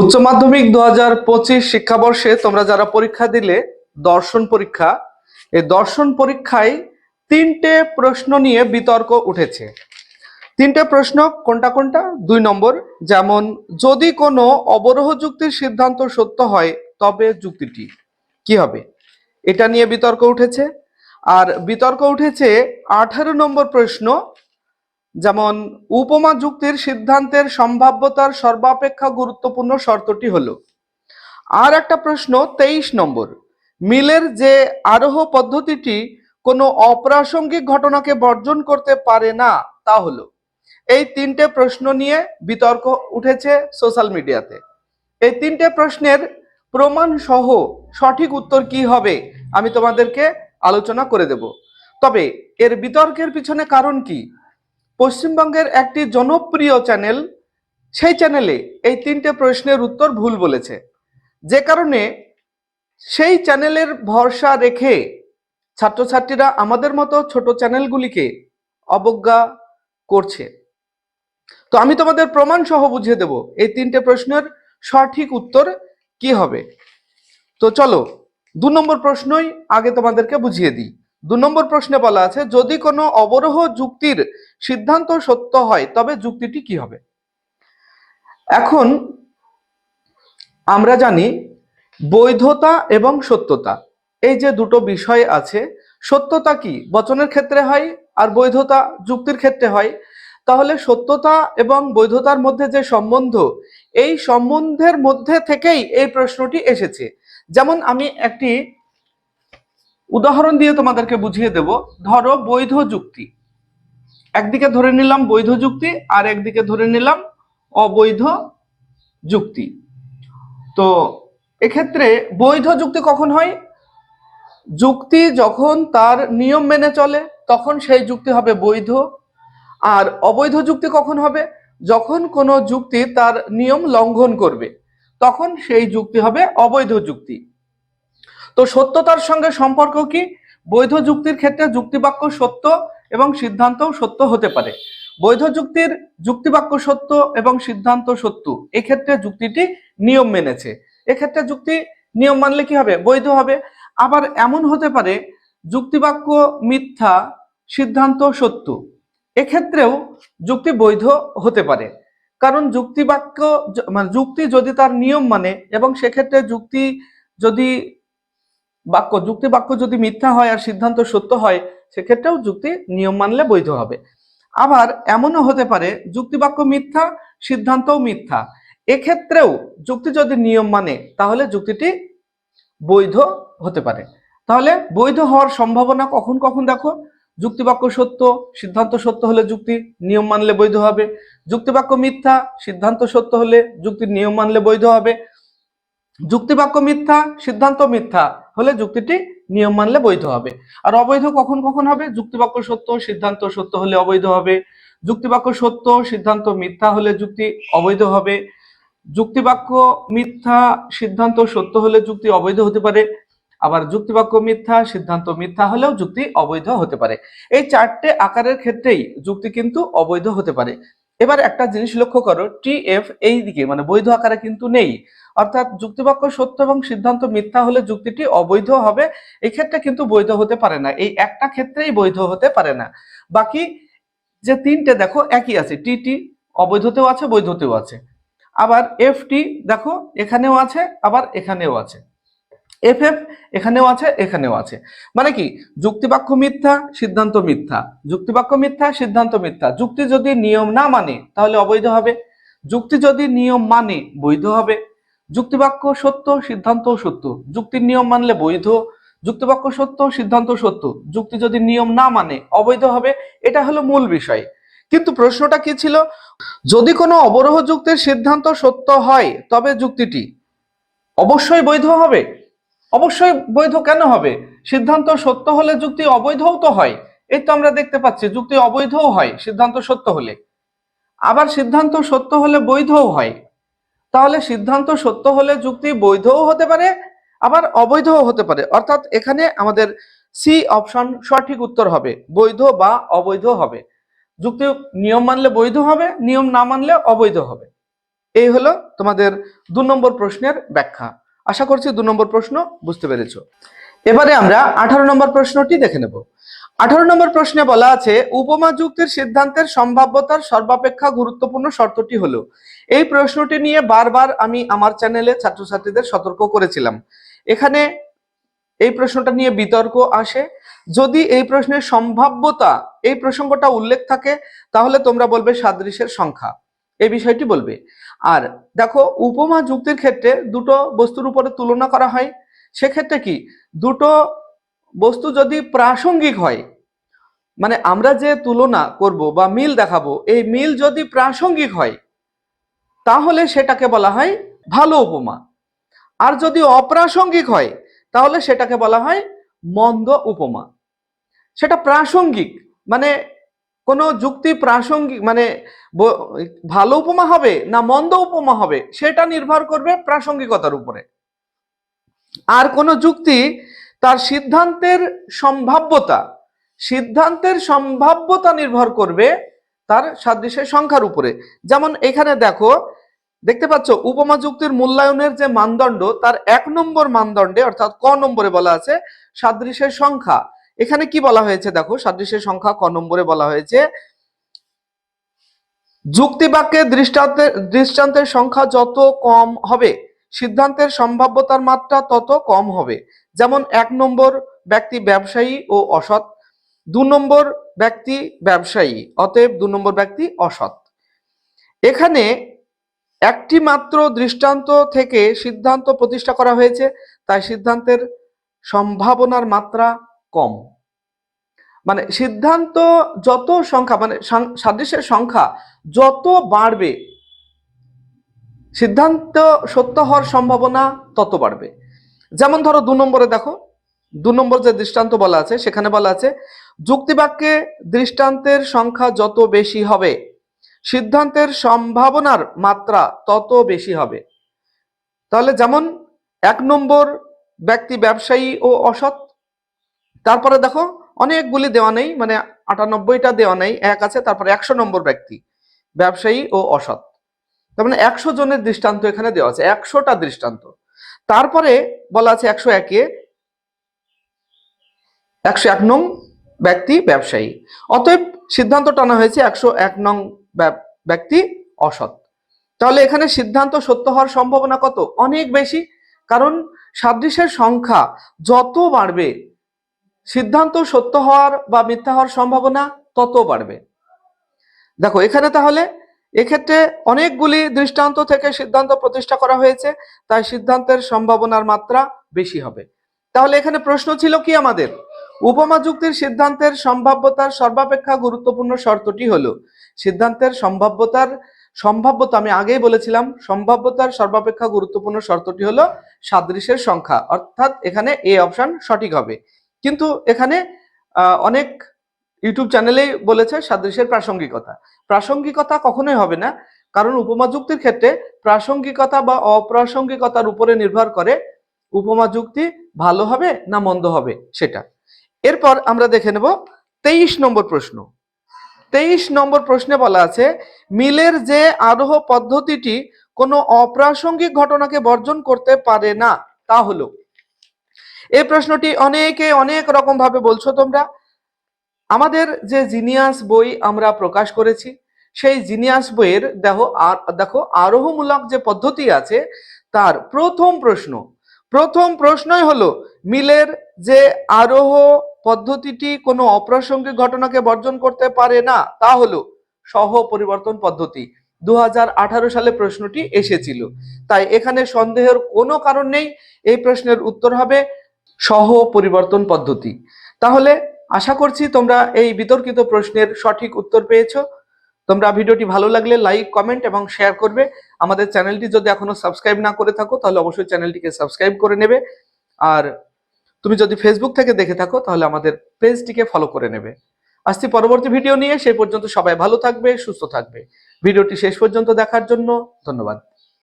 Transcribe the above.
উচ্চ মাধ্যমিক দু হাজার পঁচিশ শিক্ষাবর্ষে তোমরা যারা পরীক্ষা দিলে, দর্শন পরীক্ষা, এই দর্শন পরীক্ষায় তিনটে প্রশ্ন নিয়ে বিতর্ক উঠেছে। তিনটে প্রশ্ন, কোনটা কোনটা? দুই নম্বর, যেমন, যদি কোনো অবরোহ যুক্তির সিদ্ধান্ত সত্য হয়, তবে যুক্তিটি কি হবে? এটা নিয়ে বিতর্ক উঠেছে। আর বিতর্ক উঠেছে আঠারো নম্বর প্রশ্ন যেমন, উপমা যুক্তির সিদ্ধান্তের সম্ভাব্যতার সর্বাপেক্ষা গুরুত্বপূর্ণ শর্তটি হলো, আর একটা প্রশ্ন তেইশ নম্বর, মিলের যে আরোহ পদ্ধতিটি কোনো অপ্রাসঙ্গিক ঘটনাকে বর্জন করতে পারে না তা হলো, এই তিনটে প্রশ্ন নিয়ে বিতর্ক উঠেছে সোশ্যাল মিডিয়াতে। এই তিনটে প্রশ্নের প্রমাণ সহ সঠিক উত্তর কি হবে আমি তোমাদেরকে আলোচনা করে দেব। তবে এর বিতর্কের পিছনে কারণ কি? পশ্চিমবঙ্গের একটি জনপ্রিয় চ্যানেল সেই চ্যানেলে এই তিনটে প্রশ্নের উত্তর ভুল বলেছে। যে কারণে সেই চ্যানেলের ভরসা রেখে ছাত্রছাত্রীরা আমাদের মতো ছোট চ্যানেলগুলিকে অবজ্ঞা করছে। তো আমি তোমাদের প্রমাণ সহ বুঝিয়ে দেব এই তিনটে প্রশ্নের সঠিক উত্তর কি হবে। তো চলো, দু নম্বর প্রশ্নই আগে তোমাদেরকে বুঝিয়ে দিই। দু নম্বর প্রশ্নে বলা আছে, যদি কোনো অবরোহ যুক্তির সিদ্ধান্ত সত্য হয়, তবে যুক্তিটি কি হবে? এখন আমরা জানি বৈধতা এবং সত্যতা। এই যে দুটো বিষয় আছে, সত্যতা কি? বচনের ক্ষেত্রে হয় আর বৈধতা যুক্তির ক্ষেত্রে হয়। তাহলে সত্যতা এবং বৈধতার মধ্যে যে সম্বন্ধ, এই সম্বন্ধের মধ্যে থেকেই এই প্রশ্নটি এসেছে। যেমন আমি একটি উদাহরণ দিয়ে তোমাদেরকে বুঝিয়ে দেব। ধরো বৈধ যুক্তি। একদিকে ধরে নিলাম বৈধ যুক্তি, আর একদিকে ধরে নিলাম অবৈধ যুক্তি। তো এক্ষেত্রে বৈধ যুক্তি কখন হয়? যুক্তি যখন তার নিয়ম মেনে চলে, তখন সেই যুক্তি হবে বৈধ। আর অবৈধ যুক্তি কখন হবে? যখন কোনো যুক্তি তার নিয়ম লঙ্ঘন করবে, তখন সেই যুক্তি হবে অবৈধ যুক্তি। তো সত্যতার সঙ্গে সম্পর্ক কি? বৈধ যুক্তির ক্ষেত্রে যুক্তিবাক্য সত্য এবং সিদ্ধান্তও সত্য হতে পারে। বৈধ যুক্তির যুক্তিবাক্য সত্য এবং সিদ্ধান্ত সত্য, এক্ষেত্রে যুক্তিটি নিয়ম মেনেছে। এক্ষেত্রে যুক্তি নিয়ম মানলে কি হবে? বৈধ হবে। আবার এমন হতে পারে, যুক্তিবাক্য মিথ্যা, সিদ্ধান্ত সত্য, এক্ষেত্রেও যুক্তি বৈধ হতে পারে। কারণ যুক্তিবাক্য মানে যুক্তি যদি তার নিয়ম মানে এবং সেক্ষেত্রে যুক্তি যদি বাক্য, যুক্তি বাক্য যদি মিথ্যা হয় আর সিদ্ধান্ত সত্য হয়, সেক্ষেত্রেও যুক্তি নিয়ম মানলে বৈধ হবে। আবার এমনও হতে পারে, যুক্তি বাক্য মিথ্যা, সিদ্ধান্তও মিথ্যা। এক্ষেত্রেও যুক্তি যদি নিয়ম মানে তাহলে যুক্তিটি বৈধ হতে পারে। তাহলে বৈধ হওয়ার সম্ভাবনা কখন কখন দেখো? যুক্তিবাক্য সত্য, সিদ্ধান্ত সত্য হলে যুক্তি নিয়ম মানলে বৈধ হবে। যুক্তিবাক্য মিথ্যা, সিদ্ধান্ত সত্য হলে যুক্তির নিয়ম মানলে বৈধ হবে। যুক্তিবাক্য মিথ্যা, সিদ্ধান্ত মিথ্যা হলে যুক্তিটি নিয়ম মানলে বৈধ হবে। আর অবৈধ কখন কখন হবে? যুক্তিবাক্য সত্য, সিদ্ধান্ত সত্য হলে অবৈধ হবে। যুক্তিবাক্য সত্য, সিদ্ধান্ত মিথ্যা হলে যুক্তি অবৈধ হবে। যুক্তিবাক্য মিথ্যা, সিদ্ধান্ত সত্য হলে যুক্তি অবৈধ হতে পারে। আবার যুক্তিবাক্য মিথ্যা, সিদ্ধান্ত মিথ্যা হলেও যুক্তি অবৈধ হতে পারে। এই চারটে আকারের ক্ষেত্রেই যুক্তি কিন্তু অবৈধ হতে পারে। এবার একটা জিনিস লক্ষ্য করো টি এফ এই দিকে মানে বৈধ আকারে কিন্তু নেই। অর্থাৎ যুক্তিবাক্য সত্য এবং সিদ্ধান্ত মিথ্যা হলে যুক্তিটি অবৈধ হবে এই ক্ষেত্রে কিন্তু বৈধ হতে পারে না। এই একটা ক্ষেত্রেই বৈধ হতে পারে না। বাকি যে তিনটে দেখো একই আছে টি টি অবৈধতেও আছে, বৈধতেও আছে। আবার এফ টি দেখো, এখানেও আছে, আবার এখানেও আছে। এফ এফ এখানেও আছে এখানেও আছে। মানে কি? যুক্তিবাক্য মিথ্যা, সিদ্ধান্ত মিথ্যা। যুক্তিবাক্য মিথ্যা, সিদ্ধান্ত মিথ্যা। যুক্তি যদি নিয়ম না মানে তাহলে অবৈধ হবে। যুক্তি যদি নিয়ম মানে বৈধ হবে। যুক্তিবাক্য সত্য, সিদ্ধান্ত সত্য। যুক্তির নিয়ম মানলে বৈধ। যুক্তিবাক্য সত্য, সিদ্ধান্ত সত্য। যুক্তি যদি নিয়ম না মানে অবৈধ হবে। এটা হলো মূল বিষয়। কিন্তু প্রশ্নটা কি ছিল? যদি কোনো অবরোহ যুক্তির সিদ্ধান্ত সত্য হয়, তবে যুক্তিটি অবশ্যই বৈধ হবে? অবশ্যই বৈধ কেন হবে? সিদ্ধান্ত সত্য হলে যুক্তি অবৈধও তো হয়। এই তো আমরা দেখতে পাচ্ছি, যুক্তি অবৈধও হয়, সিদ্ধান্ত সত্য হলে। আবার সিদ্ধান্ত সত্য হলে বৈধও হয়। তাহলে সিদ্ধান্ত সত্য হলে যুক্তি বৈধও হতে পারে, আবার অবৈধও হতে পারে। অর্থাৎ এখানে আমাদের সি অপশন সঠিক উত্তর হবে, বৈধ বা অবৈধ হবে। যুক্তি নিয়ম মানলে বৈধ হবে, নিয়ম না মানলে অবৈধ হবে। এই হলো তোমাদের দু নম্বর প্রশ্নের ব্যাখ্যা। আশা করছি দু নম্বর প্রশ্ন বুঝতে পেরেছ। এবারে আমরা আঠারো নম্বর প্রশ্নটি দেখে নেব। আঠারো নম্বর প্রশ্নে বলা আছে, উপমা যুক্তির সিদ্ধান্তের সম্ভাব্যতার সর্বাপেক্ষা গুরুত্বপূর্ণ শর্তটি হলো, এই প্রশ্নটি নিয়ে বারবার আমি আমার চ্যানেলে ছাত্রছাত্রীদের সতর্ক করেছিলাম। এখানে এই প্রশ্নটা নিয়ে বিতর্ক আসে। যদি এই প্রশ্নের সম্ভাব্যতা, এই প্রসঙ্গটা উল্লেখ থাকে, তাহলে তোমরা বলবে সাদৃশ্যের সংখ্যা। এই বিষয়টি বলবে। আর দেখো, উপমা যুক্তির ক্ষেত্রে দুটো বস্তুর উপরে তুলনা করা হয়। সেক্ষেত্রে কি? দুটো বস্তু যদি প্রাসঙ্গিক হয় মানে আমরা যে তুলনা করব বা মিল দেখাবো, এই মিল যদি প্রাসঙ্গিক হয়, তাহলে সেটাকে বলা হয় ভালো উপমা। আর যদি অপ্রাসঙ্গিক হয়, তাহলে সেটাকে বলা হয় মন্দ উপমা। সেটা প্রাসঙ্গিক মানে কোনো যুক্তি প্রাসঙ্গিক মানে ভালো উপমা হবে না মন্দ উপমা হবে সেটা নির্ভর করবে প্রাসঙ্গিকতার উপরে। আর কোনো যুক্তি তার সিদ্ধান্তের সম্ভাব্যতা সিদ্ধান্তের সম্ভাব্যতা নির্ভর করবে তার সাদৃশ্যের সংখ্যার উপরে। যেমন এখানে দেখো, দেখতে পাচ্ছ উপমা যুক্তির মূল্যায়নের যে মানদণ্ড তার এক নম্বর মানদণ্ডে অর্থাৎ ক নম্বরে বলা আছে সাদৃশ্যের সংখ্যা। এখানে কি বলা হয়েছে? দেখো, সাদৃশ্যের সংখ্যা ক নম্বরে বলা হয়েছে। যুক্তিবাক্যে দৃষ্টান্তের দৃষ্টান্তের সংখ্যা যত কম হবে, সিদ্ধান্তের সম্ভাব্যতার মাত্রা তত কম হবে। যেমন, এক নম্বর ব্যক্তি ব্যবসায়ী ও অসৎ, দু নম্বর ব্যক্তি ব্যবসায়ী, অতএব দু নম্বর ব্যক্তি অসৎ। এখানে একটি মাত্র দৃষ্টান্ত থেকে সিদ্ধান্ত প্রতিষ্ঠা করা হয়েছে, তাই সিদ্ধান্তের সম্ভাবনার মাত্রা কম। মানে সিদ্ধান্ত যত সংখ্যা মানে সাদৃশ্যের সংখ্যা যত বাড়বে, সিদ্ধান্ত সত্য হওয়ার সম্ভাবনা তত বাড়বে। যেমন ধরো দু নম্বরে দেখো, দু নম্বর যে দৃষ্টান্ত বলা আছে, সেখানে বলা আছে, যুক্তিবাক্যে দৃষ্টান্তের সংখ্যা যত বেশি হবে, সিদ্ধান্তের সম্ভাবনার মাত্রা তত বেশি হবে। তাহলে যেমন এক নম্বর ব্যক্তি ব্যবসায়ী ও অসৎ তারপরে দেখো, অনেকগুলি দেওয়া নেই মানে আটানব্বইটা দেওয়া নেই, এক আছে, তারপরে একশো নম্বর ব্যক্তি, ব্যবসায়ী ও অসৎ। তার মানে একশো জনের দৃষ্টান্ত এখানে দেওয়া আছে, একশোটা দৃষ্টান্ত। তারপরে বলা আছে একশো একে, একশো এক নং ব্যক্তি, ব্যবসায়ী। অতএব সিদ্ধান্ত টানা হয়েছে একশো এক নং ব্যক্তি অসৎ। তাহলে এখানে সিদ্ধান্ত সত্য হওয়ার সম্ভাবনা কত? অনেক বেশি, কারণ সাদৃশ্যের সংখ্যা যত বাড়বে সিদ্ধান্ত সত্য হওয়ার বা মিথ্যা হওয়ার সম্ভাবনা তত বাড়বে। দেখো, এখানে তাহলে এক্ষেত্রে অনেকগুলি দৃষ্টান্ত থেকে সিদ্ধান্ত প্রতিষ্ঠা করা হয়েছে, তাই সিদ্ধান্তের সম্ভাবনার মাত্রা বেশি হবে। তাহলে এখানে প্রশ্ন ছিল কি আমাদের? উপমা যুক্তির সিদ্ধান্তের সম্ভাব্যতার সর্বাপেক্ষা গুরুত্বপূর্ণ শর্তটি হলো, সিদ্ধান্তের সম্ভাব্যতার, সম্ভাব্যতা আমি আগেই বলেছিলাম, সম্ভাব্যতার সর্বাপেক্ষা গুরুত্বপূর্ণ শর্তটি হলো সাদৃশ্যের সংখ্যা, অর্থাৎ এখানে এ অপশন সঠিক হবে। কিন্তু এখানে অনেক ইউটিউব চ্যানেলেই বলেছে সাদৃশ্যের প্রাসঙ্গিকতা। প্রাসঙ্গিকতা কখনোই হবে না, কারণ উপমা যুক্তির ক্ষেত্রে প্রাসঙ্গিকতা বা অপ্রাসঙ্গিকতার উপরে নির্ভর করে উপমা যুক্তি ভালো হবে না মন্দ হবে সেটা। এরপর আমরা দেখে নেব তেইশ নম্বর প্রশ্ন। তেইশ নম্বর প্রশ্নে বলা আছে, মিলের যে আরোহ পদ্ধতিটি কোনো অপ্রাসঙ্গিক ঘটনাকে বর্জন করতে পারে না, তা হলো এই প্রশ্নটি অনেকে অনেক রকম ভাবে বলছো তোমরা। আমাদের যে জিনিয়াস বই আমরা প্রকাশ করেছি, সেই জিনিয়াস বইয়ের দেখো আর, দেখো আরোহমূলক যে পদ্ধতি আছে, তার প্রথম প্রশ্ন। প্রথম প্রশ্নই হলো, মিলের যে আরোহ পদ্ধতিটি কোনো অপ্রাসঙ্গিক ঘটনাকে বর্জন করতে পারে না, তা হলো সহ পরিবর্তন পদ্ধতি। দু হাজার আঠারো সালে প্রশ্নটি এসেছিল। তাই এখানে সন্দেহের কোনো কারণ নেই, এই প্রশ্নের উত্তর হবে সহ পরিবর্তন পদ্ধতি। তাহলে আশা করছি তোমরা এই বিতর্কিত প্রশ্নের সঠিক উত্তর পেয়েছ। তোমরা ভিডিওটি ভালো লাগলে লাইক, কমেন্ট এবং শেয়ার করবে। আমাদের চ্যানেলটি যদি এখনও সাবস্ক্রাইব না করে থাকো, তাহলে অবশ্যই চ্যানেলটিকে সাবস্ক্রাইব করে নেবে। আর তুমি যদি ফেসবুক থেকে দেখে থাকো, তাহলে আমাদের পেজটিকে ফলো করে নেবে। আসছি পরবর্তী ভিডিও নিয়ে। সেই পর্যন্ত সবাই ভালো থাকবে, সুস্থ থাকবে। ভিডিওটি শেষ পর্যন্ত দেখার জন্য ধন্যবাদ।